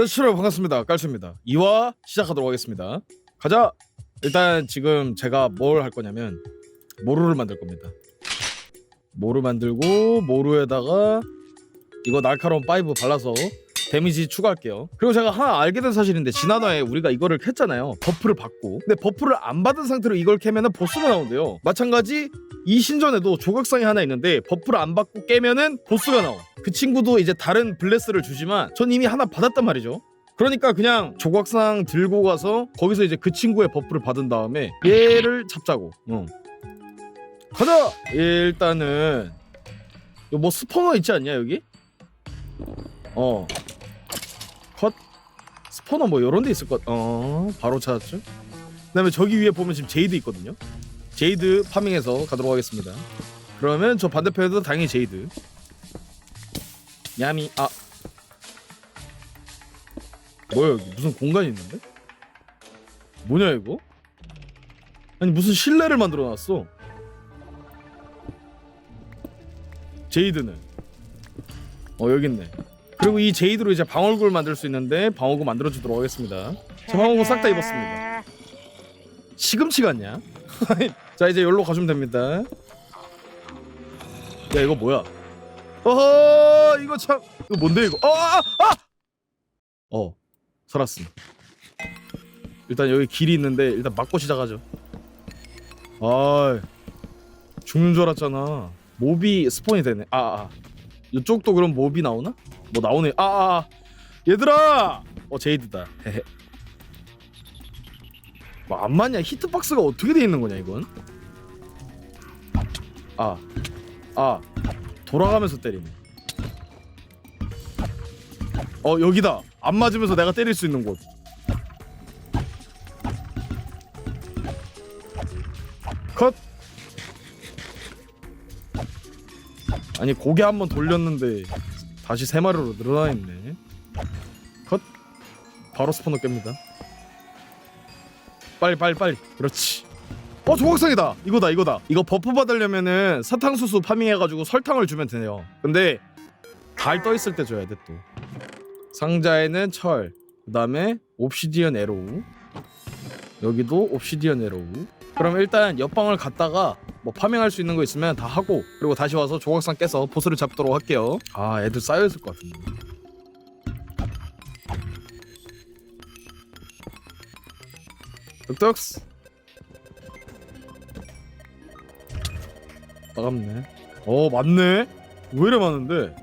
네, 시청자 반갑습니다. 깔수입니다. 2화 시작하도록 하겠습니다. 가자. 일단 지금 제가 뭘 할 거냐면 모루를 만들 겁니다. 모루 만들고 모루에다가 이거 날카로운 파이브 발라서 데미지 추가할게요. 그리고 제가 하나 알게 된 사실인데 지난화에 우리가 이거를 캤잖아요. 버프를 받고. 근데 버프를 안 받은 상태로 이걸 캐면은 보스가 나온대요. 마찬가지 이 신전에도 조각상이 하나 있는데 버프를 안 받고 깨면은 보스가 나와. 그 친구도 이제 다른 블레스를 주지만 전 이미 하나 받았단 말이죠. 그러니까 그냥 조각상 들고 가서 거기서 이제 그 친구의 버프를 받은 다음에 얘를 잡자고. 응. 가자. 일단은 뭐 스포너 있지 않냐 여기? 어. 컷. 스포너 뭐 이런 데 있을 것. 어. 바로 찾았죠. 그 다음에 저기 위에 보면 지금 제이드 있거든요. 제이드 파밍해서 가도록 하겠습니다. 그러면 저 반대편에도 당연히 제이드. 야미 아 뭐야 여기 무슨 공간이 있는데? 뭐냐 이거? 아니 무슨 실내를 만들어 놨어? 제이드는 어 여기 있네. 그리고 이 제이드로 이제 방어구를 만들 수 있는데 방어구 만들어 주도록 하겠습니다. 저 방어구 싹 다 입었습니다. 시금치 같냐? 자 이제 여기로 가시면 됩니다. 야 이거 뭐야? 어허 이거 참 이거 뭔데 이거? 어, 아, 아! 어 살았음. 일단 여기 길이 있는데 일단 막고 시작하죠. 아 죽는 줄 알았잖아. 몹이 스폰이 되네. 아, 아. 이쪽도 그럼 몹이 나오나? 뭐 나오네. 아, 아, 아. 얘들아. 어 제이드다. 뭐안 맞냐? 히트박스가 어떻게 돼 있는 거냐 이건? 아, 아. 돌아가면서 때리네. 어 여기다. 안 맞으면서 내가 때릴 수 있는 곳. 컷. 아니 고개 한번 돌렸는데 다시 세 마리로 늘어나 있네. 컷. 바로 스포너 깹니다. 빨리 빨리 빨리. 그렇지. 어 조각상이다. 이거다 이거다. 이거 버프 받으려면은 사탕수수 파밍해가지고 설탕을 주면 되네요. 근데 달 떠 있을 때 줘야 돼 또. 상자에는 철. 그다음에 옵시디언 에로우. 여기도 옵시디언 에로우. 그럼 일단 옆방을 갔다가 뭐 파밍할 수 있는 거 있으면 다 하고 그리고 다시 와서 조각상 깨서 보스를 잡도록 할게요. 아 애들 쌓여 있을 것 같은데. 뚝뚝스. 아깝네. 어 맞네. 왜 이래 많은데?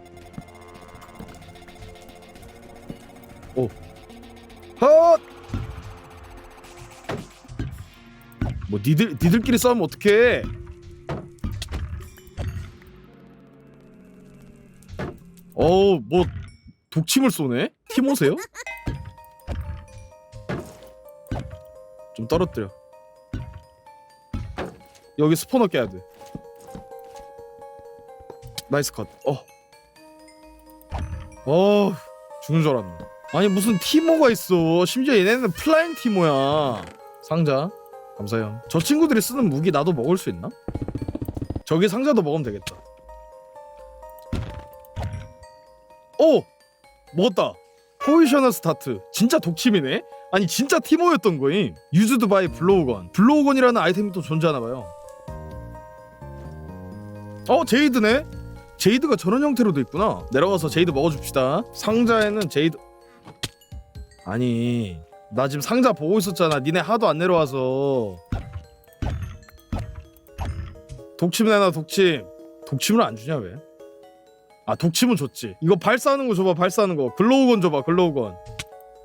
오. 헛. 뭐 니들 니들끼리 싸우면 어떡해? 어우 뭐 독침을 쏘네? 티모세요? 좀 떨어뜨려. 여기 스포너 깨야 돼. 나이스 컷. 어. 어 죽는 줄 알았네. 아니 무슨 티모가 있어. 심지어 얘네는 플라잉 티모야. 상자. 감사해요. 저 친구들이 쓰는 무기 나도 먹을 수 있나? 저기 상자도 먹으면 되겠다. 오! 먹었다. 포지셔너 스타트. 진짜 독침이네? 아니 진짜 티모였던 거임. 유즈드 바이 블로우건. 블로우건이라는 아이템이 또 존재하나 봐요. 어 제이드네? 제이드가 저런 형태로도 있구나. 내려가서 제이드 먹어줍시다. 상자에는 제이드. 아니 나 지금 상자 보고 있었잖아. 니네 하도 안 내려와서. 독침 내놔 독침. 독침을 안 주냐 왜? 아 독침은 줬지. 이거 발사하는 거 줘봐 발사하는 거. 글로우건 줘봐 글로우건.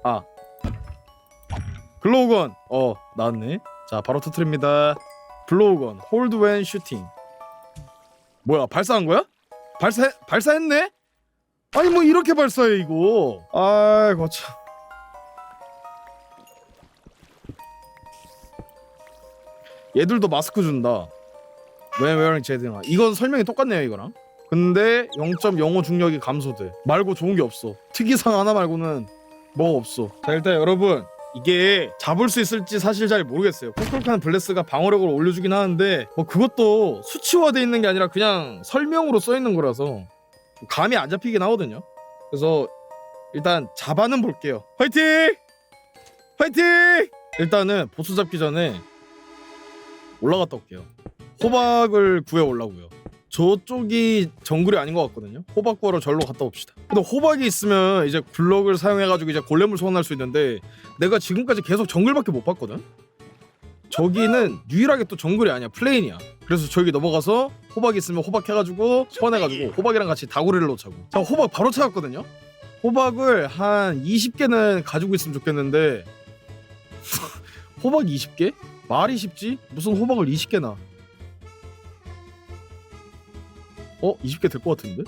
아 글로우건. 어 나왔네. 자 바로 터트립니다. 글로우건 홀드 웬 슈팅. 뭐야 발사한 거야? 발사 발사했네? 아니 뭐 이렇게 발사해 이거. 아이 거참. 얘들도 마스크 준다. When wearing 제드나. 이건 설명이 똑같네요 이거랑. 근데 0.05 중력이 감소돼. 말고 좋은 게 없어. 특이상 하나 말고는 뭐가 없어. 자 일단 여러분 이게 잡을 수 있을지 사실 잘 모르겠어요. 코크로칸 블레스가 방어력을 올려주긴 하는데 뭐 그것도 수치화돼 있는 게 아니라 그냥 설명으로 써 있는 거라서 감이 안 잡히긴 하거든요. 그래서 일단 잡아는 볼게요. 화이팅! 화이팅! 일단은 보스 잡기 전에 올라갔다 올게요. 호박을 구해 올라고요. 저쪽이 정글이 아닌 것 같거든요. 호박 구하러 절로 갔다 옵시다. 근데 호박이 있으면 이제 블럭을 사용해가지고 이제 골렘을 소환할 수 있는데 내가 지금까지 계속 정글밖에 못 봤거든. 저기는 유일하게 또 정글이 아니야 플레인이야. 그래서 저기 넘어가서 호박 있으면 호박 해가지고 소환해가지고 호박이랑 같이 다구리를 놓자고. 자 호박 바로 찾았거든요. 호박을 한 20개는 가지고 있으면 좋겠는데 호박 20개? 말이 쉽지? 무슨 호박을 20개나? 어? 20개 될 것 같은데?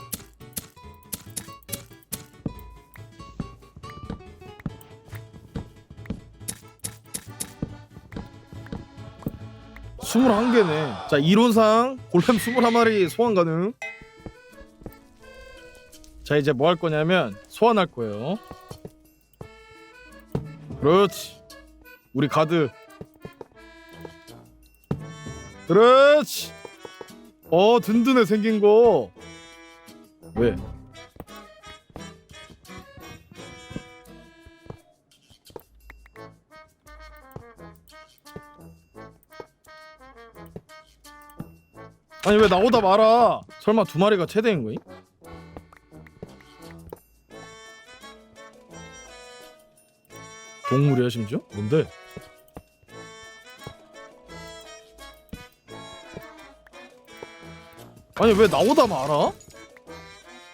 스물한 개네. 자 이론상 골렘 21마리 소환 가능. 자 이제 뭐 할 거냐면 소환할 거예요. 그렇지. 우리 가드. 그렇지. 어 든든해 생긴 거. 왜? 아니 왜 나오다 말아? 설마 두 마리가 최대인 거임? 동물이야 심지어? 뭔데? 아니 왜 나오다 말아?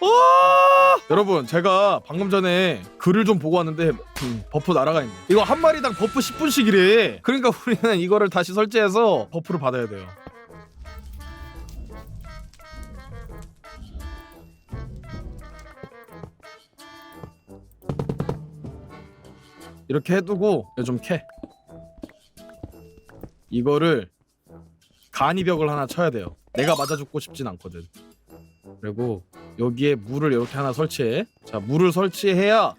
아! 여러분 제가 방금 전에 글을 좀 보고 왔는데 음, 버프 날아가 있네 이거 한 마리당 버프 10분씩이래 그러니까 우리는 이거를 다시 설치해서 버프를 받아야 돼요 이렇게 해두고 좀 캐. 이거를 간이벽을 하나 쳐야 돼요. 내가 맞아 죽고 싶진 않거든. 그리고 여기에 물을 이렇게 하나 설치해. 자, 물을 설치해야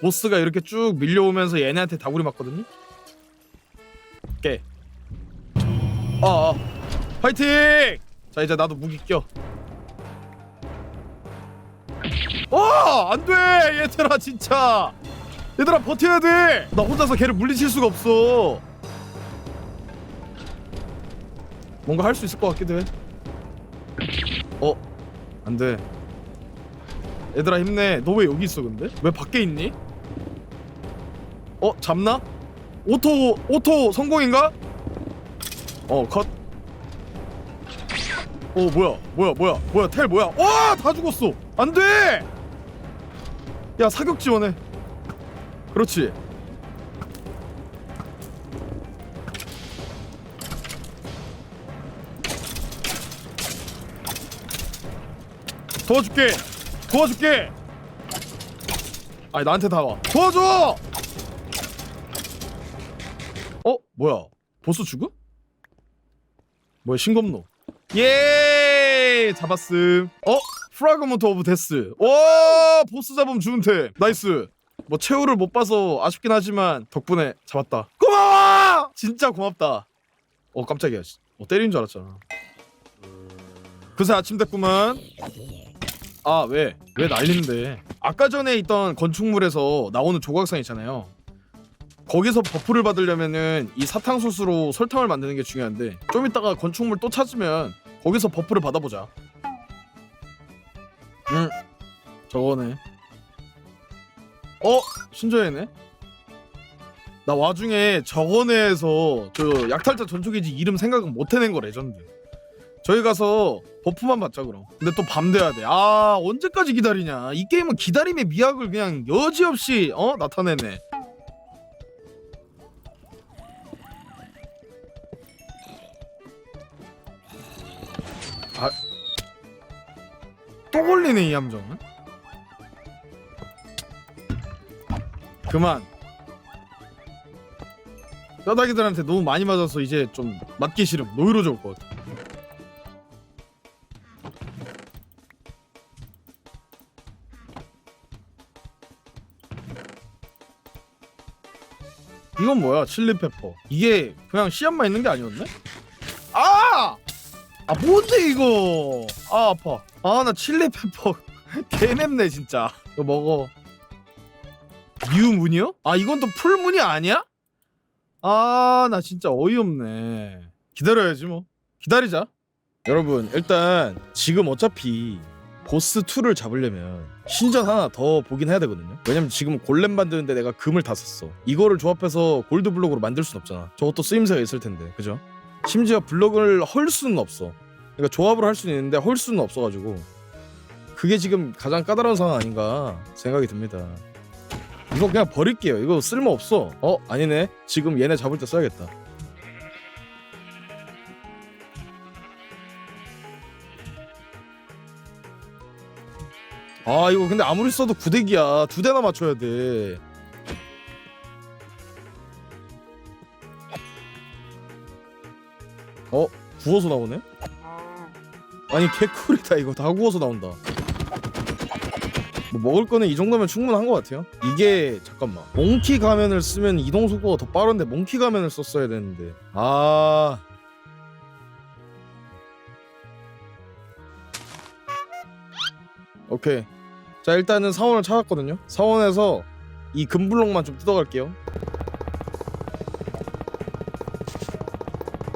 보스가 이렇게 쭉 밀려오면서 얘네한테 다구리 맞거든요. 깨. 아, 아. 파이팅! 자, 이제 나도 무기 껴. 와, 안 돼! 얘들아, 진짜! 얘들아 버텨야 돼! 나 혼자서 걔를 물리칠 수가 없어. 뭔가 할 수 있을 것 같기도 해. 어? 안 돼. 얘들아 힘내. 너 왜 여기 있어 근데? 왜 밖에 있니? 어? 잡나? 오토 오토 성공인가? 어 컷. 어 뭐야 뭐야 뭐야 뭐야 텔 뭐야? 와 다 죽었어. 안 돼. 야 사격 지원해. 그렇지. 도와줄게. 도와줄게. 아니 나한테 다 와. 도와줘. 어 뭐야? 보스 죽음? 뭐야 신검노? 예 잡았음. 어 프라그먼트 오브 데스. 와 보스 잡으면 주은태. 나이스. 뭐 최후를 못 봐서 아쉽긴 하지만 덕분에 잡았다. 고마워! 진짜 고맙다. 어 깜짝이야. 씨. 어 때린 줄 알았잖아. 그새 아침 됐구만. 아 왜? 왜 날리는데? 아까 전에 있던 건축물에서 나오는 조각상 있잖아요. 거기서 버프를 받으려면은 이 사탕수수로 설탕을 만드는 게 중요한데 좀 이따가 건축물 또 찾으면 거기서 버프를 받아보자. 응. 저거네. 어? 신조애네? 나 와중에 저거네에서 저 약탈자 전초기지 이름 생각은 못 해낸 거 레전드. 저희 가서 버프만 받자 그럼. 근데 또 밤 돼야 돼. 아 언제까지 기다리냐? 이 게임은 기다림의 미학을 그냥 여지없이 어 나타내네. 아. 또 걸리네 이 함정은. 그만. 뼈다귀들한테 너무 많이 맞아서 이제 좀 맞기 싫음. 노이로제 올것 같아. 이건 뭐야? 칠리페퍼. 이게 그냥 씨앗만 있는 게 아니었네? 아! 아 뭔데 이거? 아 아파. 아 나 칠리페퍼 개맵네 진짜. 이거 먹어. 뉴문이요? 아 이건 또 풀문이 아니야? 아 나 진짜 어이없네 기다려야지 뭐 기다리자 여러분 일단 지금 어차피 보스 2를 잡으려면 신전 하나 더 보긴 해야 되거든요. 왜냐면 지금 골렘 만드는데 내가 금을 다 썼어. 이거를 조합해서 골드 블록으로 만들 순 없잖아. 저것도 쓰임새가 있을 텐데. 그죠? 심지어 블록을 헐 수는 없어. 그러니까 조합을 할 수는 있는데 헐 수는 없어가지고. 그게 지금 가장 까다로운 상황 아닌가 생각이 듭니다. 이거 그냥 버릴게요. 이거 쓸모 없어. 어? 아니네. 지금 얘네 잡을 때 써야겠다 아 이거 근데 아무리 써도 구대기야. 두 대나 맞춰야 돼. 어? 구워서 나오네? 아니 개꿀이다. 이거 다 구워서 나온다. 뭐 먹을 거는 이 정도면 충분한 것 같아요. 이게 잠깐만. 몽키 가면을 쓰면 이동 속도가 더 빠른데 몽키 가면을 썼어야 되는데. 아. 오케이 자 일단은 사원을 찾았거든요 사원에서 이 금블록만 좀 뜯어갈게요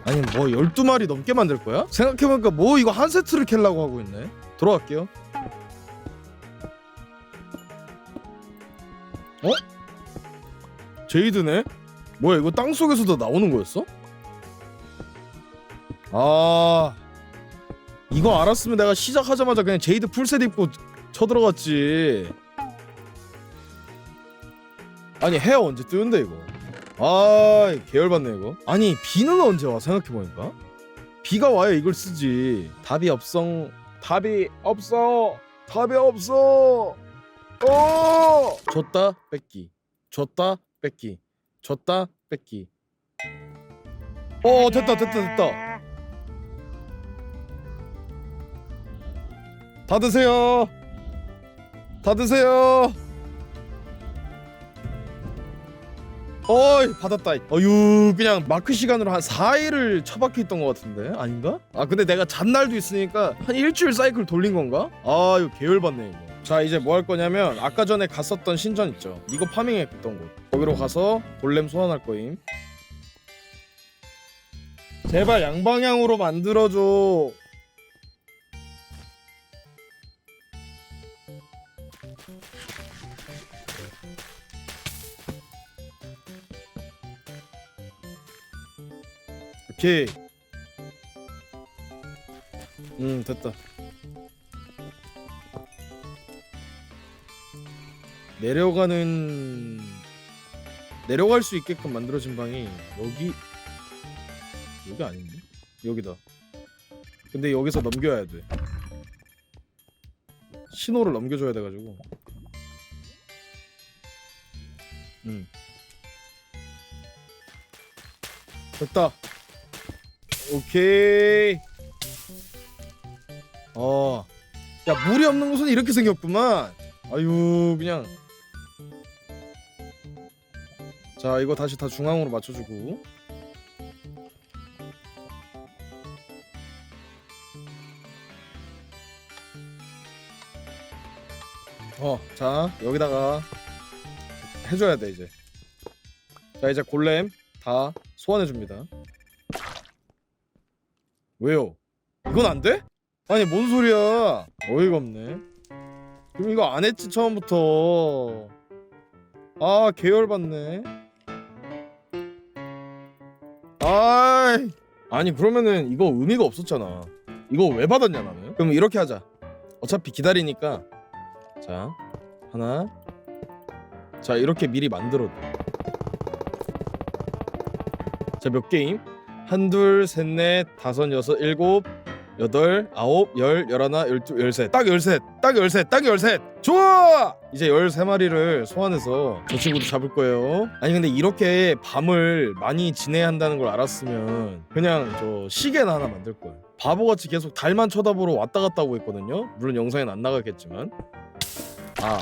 아니 뭐 12마리 넘게 만들 거야? 생각해보니까 뭐 이거 한 세트를 캘라고 하고 있네 돌아갈게요 어? 제이드네? 뭐야 이거 땅속에서도 나오는 거였어? 아 이거 알았으면 내가 시작하자마자 그냥 제이드 풀셋 입고 쳐들어갔지. 아니 해어 언제 뜨는데 이거? 아 계열받네 이거. 아니 비는 언제 와 생각해보니까? 비가 와야 이걸 쓰지. 답이 없어. 답이 없어. 답이 없어. 어! 줬다 뺏기. 줬다 뺏기. 줬다 뺏기. 어 됐다 됐다 됐다. 다 드세요 다 드세요. 어이 받았다. 어유 그냥 마크 시간으로 한 4일을 처박혀 있던 것 같은데? 아닌가? 아 근데 내가 잔날도 있으니까 한 일주일 사이클 돌린 건가? 아 이거 계열받네 이거. 자 이제 뭐 할 거냐면 아까 전에 갔었던 신전 있죠. 이거 파밍했던 곳. 거기로 가서 골렘 소환할 거임. 제발 양방향으로 만들어줘 오케이. 음 됐다. 내려가는 내려갈 수 있게끔 만들어진 방이 여기 여기 아닌데? 여기다. 근데 여기서 넘겨야 돼. 신호를 넘겨줘야 돼가지고. 음. 됐다 오케이. 어. 야 물이 없는 곳은 이렇게 생겼구만. 아유 그냥. 자 이거 다시 다 중앙으로 맞춰주고. 어 자 여기다가 해줘야 돼 이제. 자 이제 골렘 다 소환해줍니다 왜요? 이건 안 돼? 아니 뭔 소리야? 어이가 없네. 그럼 이거 안 했지 처음부터. 아 계열 받네. 아이. 아니 그러면은 이거 의미가 없었잖아. 이거 왜 받았냐 나는? 그럼 이렇게 하자. 어차피 기다리니까. 자 하나. 자 이렇게 미리 만들어둬 자몇 게임? 한둘 셋넷 다섯 여섯 일곱 여덟 아홉 열 열하나 열두 열셋. 딱 열셋 딱 열셋 딱 열셋. 좋아! 이제 열세 마리를 소환해서 저 친구도 잡을 거예요. 아니 근데 이렇게 밤을 많이 지내야 한다는 걸 알았으면 그냥 저 시계나 하나 만들 걸 바보같이 계속 달만 쳐다보러 왔다 갔다 하고 있거든요. 물론 영상엔 안 나가겠지만. 아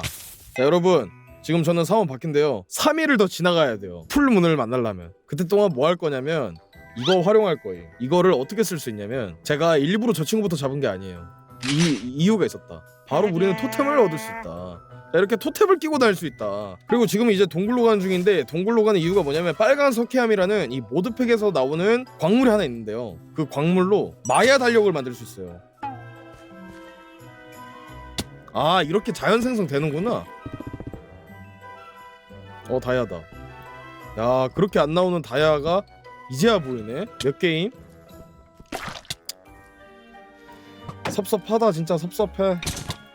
자, 여러분. 지금 저는 사원 바뀐데요. 3일을 더 지나가야 돼요. 풀문을 만나려면. 그때 동안 뭐 할 거냐면 이거 활용할 거예요. 이거를 어떻게 쓸 수 있냐면 제가 일부러 저 친구부터 잡은 게 아니에요. 이 이유가 있었다. 바로 우리는 토템을 얻을 수 있다. 자, 이렇게 토탭을 끼고 다닐 수 있다. 그리고 지금 이제 동굴로 가는 중인데 동굴로 가는 이유가 뭐냐면 빨간 석회암이라는 이 모드팩에서 나오는 광물이 하나 있는데요. 그 광물로 마야 달력을 만들 수 있어요. 아 이렇게 자연 생성 되는구나. 어 다이아다. 야 그렇게 안 나오는 다이아가 이제야 보이네. 몇 게임? 섭섭하다 진짜 섭섭해.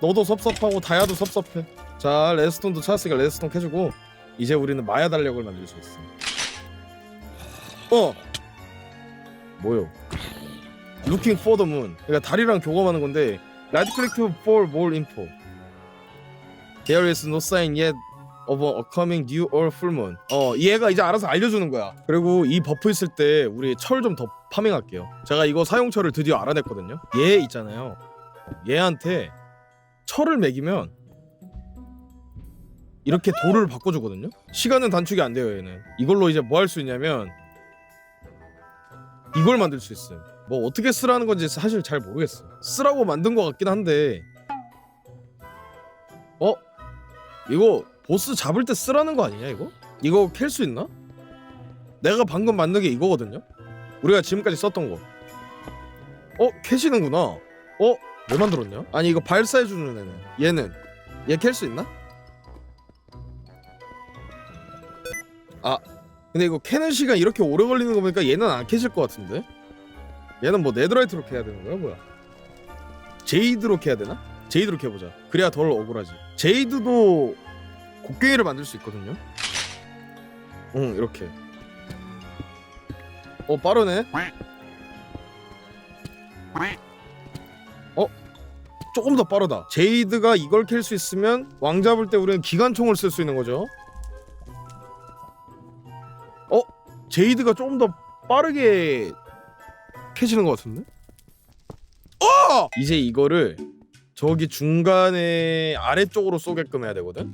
너도 섭섭하고 다이아도 섭섭해. 자 레스톤도 찾았으니까 레스톤 캐주고 이제 우리는 마야 달력을 만들 수 있어. 어 뭐요? The moon. 그러니까 달이랑 교감하는 건데 right click for more info. There is no sign yet of a coming new or full moon. 어 얘가 이제 알아서 알려주는 거야. 그리고 이 버프 있을 때 우리 철 좀 더 파밍할게요. 제가 이거 사용철을 드디어 알아냈거든요. 얘 있잖아요. 얘한테 철을 매기면 이렇게 돌을 바꿔주거든요. 시간은 단축이 안 돼요 얘는. 이걸로 이제 뭐 할 수 있냐면 이걸 만들 수 있어요. 뭐 어떻게 쓰라는 건지 사실 잘 모르겠어. 쓰라고 만든 것 같긴 한데 어 이거 보스 잡을 때 쓰라는 거 아니냐 이거? 이거 캘 수 있나? 내가 방금 만든 게 이거거든요. 우리가 지금까지 썼던 거. 어 캐시는구나. 어? 왜 만들었냐? 아니 이거 발사해주는 애는 얘는 얘 캘 수 있나? 아 근데 이거 캐는 시간 이렇게 오래 걸리는 거 보니까 얘는 안 캐질 것 같은데 얘는 뭐 네드라이트로 캐야 되는 거야 뭐야 제이드로 캐야 되나? 제이드로 캐보자 그래야 덜 억울하지 제이드도 곡괭이를 만들 수 있거든요 응 이렇게 어 빠르네 어? 조금 더 빠르다 제이드가 이걸 캘 수 있으면 왕 잡을 때 우리는 기관총을 쓸 수 있는 거죠 어? 제이드가 조금 더 빠르게 캐지는 것 같은데? 어! 이제 이거를 저기 중간에 아래쪽으로 쏘게끔 해야 되거든?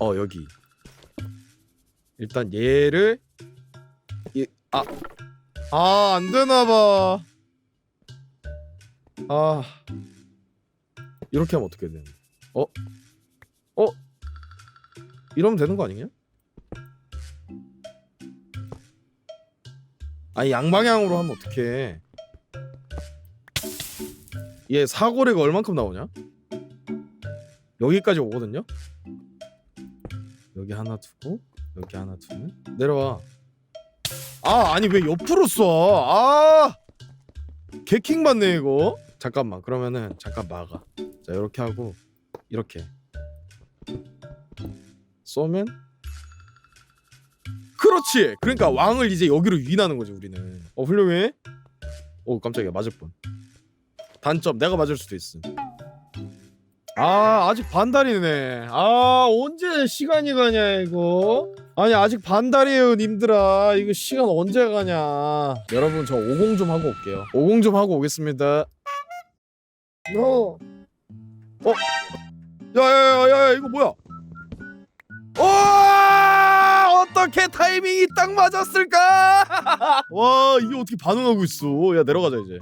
어 여기 일단 얘를 이, 아, 아 안되나봐 아 이렇게 하면 어떻게 되는 어? 어? 이러면 되는 거 아니냐? 아니 양방향으로 하면 어떡해 얘 사거리가 얼만큼 나오냐? 여기까지 오거든요? 여기 하나 두고 여기 하나 두면 내려와 아 아니 왜 옆으로 쏴 아! 개킹 받네 이거 잠깐만 그러면은 잠깐 막아 자 이렇게 하고 이렇게 쏘면 그렇지. 그러니까 왕을 이제 여기로 유인하는 거지 우리는. 어 훌륭해. 오 깜짝이야 맞을 뻔. 단점 내가 맞을 수도 있음. 아 아직 반달이네. 아 언제 시간이 가냐 이거. 아니 아직 반달이에요 님들아. 이거 시간 언제 가냐. 여러분 저50좀 하고 올게요. 50좀 하고 오겠습니다. 너. 어? 야야야야 이거 뭐야? 와 어떻게 타이밍이 딱 맞았을까? 와 이게 어떻게 반응하고 있어? 야 내려가자 이제.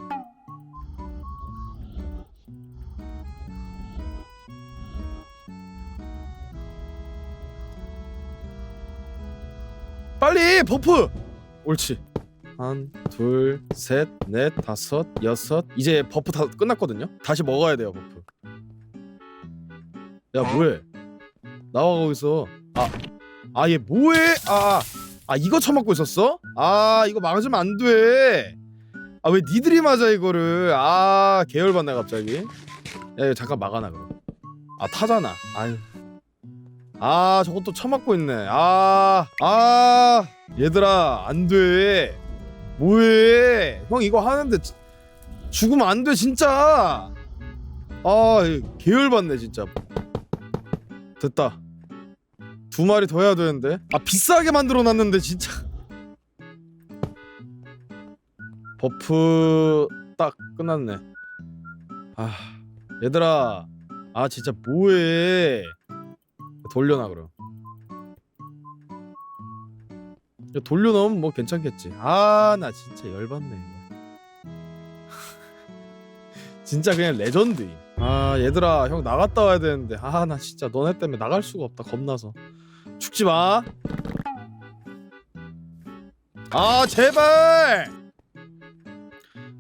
빨리 버프. 옳지. 한, 둘, 셋, 넷, 다섯, 여섯. 이제 버프 다 끝났거든요. 다시 먹어야 돼요 버프. 야 뭐해? 나와 거기서. 아, 아 얘 뭐해? 아, 아 이거 처먹고 있었어? 아 이거 맞으면 안 돼. 아 왜 니들이 맞아 이거를? 아 계열받네 갑자기. 야 이거 잠깐 막아놔 그럼. 아 타잖아. 아유. 아 저것도 처먹고 있네. 아, 아 얘들아 안 돼. 뭐해? 형 이거 하는데 지- 죽으면 안 돼 진짜. 아 계열받네 진짜. 됐다. 두 마리 더 해야 되는데 아 비싸게 만들어 놨는데 진짜 버프 딱 끝났네 아 얘들아 아 진짜 뭐해 돌려놔 그럼 야, 돌려놓으면 뭐 괜찮겠지 아 나 진짜 열받네 이거 진짜 그냥 레전드임 아 얘들아 형 나갔다 와야 되는데 아 나 진짜 너네 때문에 나갈 수가 없다 겁나서 죽지 마. 아 제발.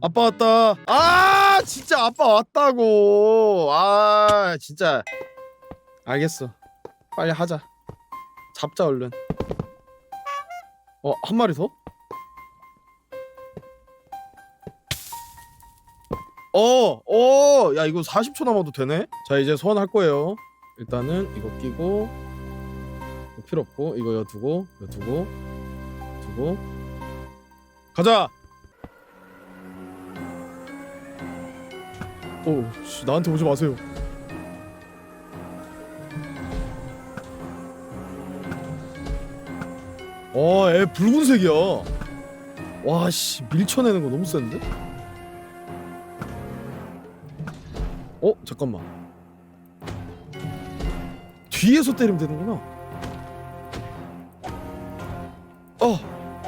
아빠 왔다. 아 진짜 아빠 왔다고. 아 진짜. 알겠어. 빨리 하자. 잡자 얼른. 어 한 마리 더? 어, 어, 야 이거 40초 남아도 되네. 자 이제 소환할 거예요. 일단은 이거 끼고 이거 필요 없고 이거 여 두고 여 두고 두고 가자. 오, 씨, 나한테 오지 마세요. 어, 애 붉은색이야. 와, 씨, 밀쳐내는 거 너무 센데? 어 잠깐만. 뒤에서 때리면 되는구나. 어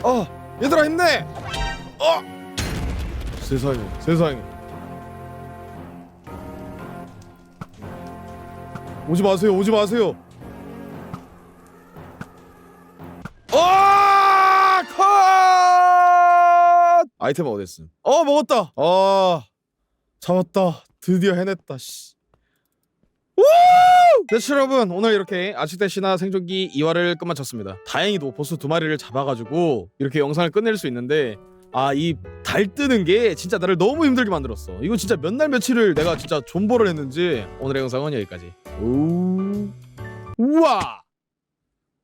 어 얘들아 힘내! 어! 세상에 세상에. 오지 마세요 오지 마세요 아이템 어딨음 어 먹었다 아 잡았다. 드디어 해냈다. 씨. 우! 네, 여러분 오늘 이렇게 아치대시나 생존기 2화를 끝마쳤습니다. 다행히도 보스 두 마리를 잡아가지고 이렇게 영상을 끝낼 수 있는데 아 이 달 뜨는 게 진짜 나를 너무 힘들게 만들었어. 이거 진짜 몇 날 며칠을 내가 진짜 존버를 했는지 오늘의 영상은 여기까지. 우 우와.